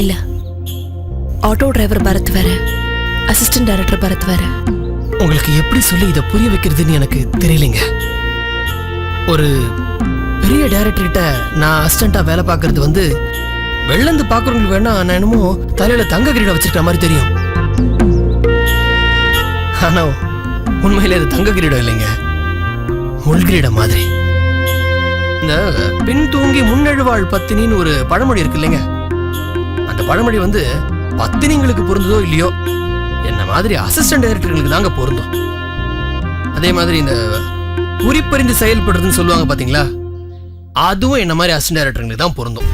இல்ல. Auto driver Bharat வேற. Assistant director Bharat வேற. உங்களுக்கு எப்படி சொல்லி இதை புரிய வைக்கிறதுன்னு எனக்கு தெரியலைங்க. ஒரு பெரிய டைரக்டர்கிட்ட நான் அசிஸ்டண்டா வேலை பார்க்கறது வந்து வெள்ளந்து பார்க்குறவங்களுக்கு வேணா நான் என்னமோ தலையில தங்க கிரீடம் வச்சிருக்கிற மாதிரி தெரியும். ஆனா உண்மையில அது தங்க கிரீடம் இல்லைங்க. முள் கிரீடம் மாதிரி. இந்த பின் தூங்கி முன்னெழுவாள் பத்தினின்னு ஒரு பழமொழி இருக்கு இல்லைங்க பழமொழி வந்து பத்தினிங்களுக்கு பொருந்ததோ இல்லையோ? என்ன மாதிரி அசிஸ்டன்ட் டைரக்டர்களுக்கு தாங்க பொருந்தும். அதே மாதிரி இந்த குறிப்பறிந்து செயல்படுறதுன்னு சொல்லுவாங்க பாத்தீங்களா? அதுவும் என்ன மாதிரி அசிஸ்டன்ட் டைரக்டர்களுக்கு தான் பொருந்தும்.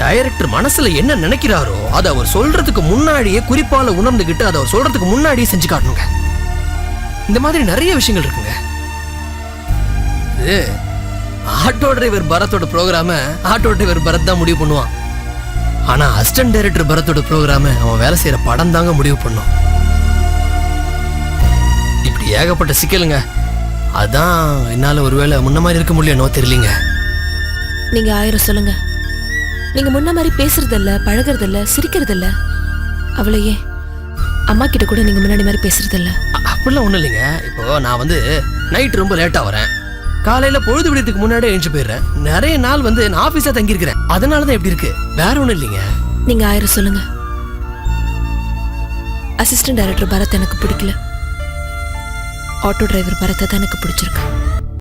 டைரக்டர் மனசுல என்ன நினைக்கிறாரோ அதை அவர் சொல்றதுக்கு முன்னாடியே குறிப்பால உணர்ந்துகிட்டு அதை அவர் சொல்றதுக்கு முன்னாடியே செஞ்சு காட்டணுங்க. இந்த மாதிரி நிறைய விஷயங்கள் இருக்குங்க. ஆட்டோ டிரைவர் பரத்தோட ப்ரோக்ராம ஆட்டோ டிரைவர் பரத் தான் முடிவு பண்ணுவான். ஆனா அசிஸ்டன்ட் டைரக்டர் பரத்தோட ப்ரோக்ராம அவன் வேலை செய்யற படம் தாங்க முடிவு பண்ணும். இப்படி ஏகப்பட்ட சிக்கலுங்க. அதான் என்னால ஒருவேளை முன்ன மாதிரி இருக்க முடியலனோ தெரியலீங்க. நீங்க ஆயிரம் சொல்லுங்க. நீங்க முன்ன மாதிரி பேசுறதில்ல பழகுறதில்ல சிரிக்கிறதில்ல. அவளையே அம்மா கிட்ட கூட நீங்க முன்னாடி மாதிரி பேசுறதில்ல. அப்படிலாம் ஒண்ணும் இல்லைங்க. இப்போ நான் வந்து நைட் ரொம்ப லேட்டா வரேன். காலையில பொழுது விடுறதுக்கு முன்னாடி எழுந்து போயிடுறேன். நிறைய நாள் வந்து நான் ஆபீஸா தங்கி இருக்கிறேன் அதனாலதான் எப்படி இருக்கு. வேற ஒண்ணும் இல்லைங்க. நீங்க ஆயிரம் சொல்லுங்க. அசிஸ்டன்ட் டைரக்டர் பரத் எனக்கு பிடிக்கல. ஆட்டோ டிரைவர் பரத்தை தான் எனக்கு பிடிச்சிருக்கு.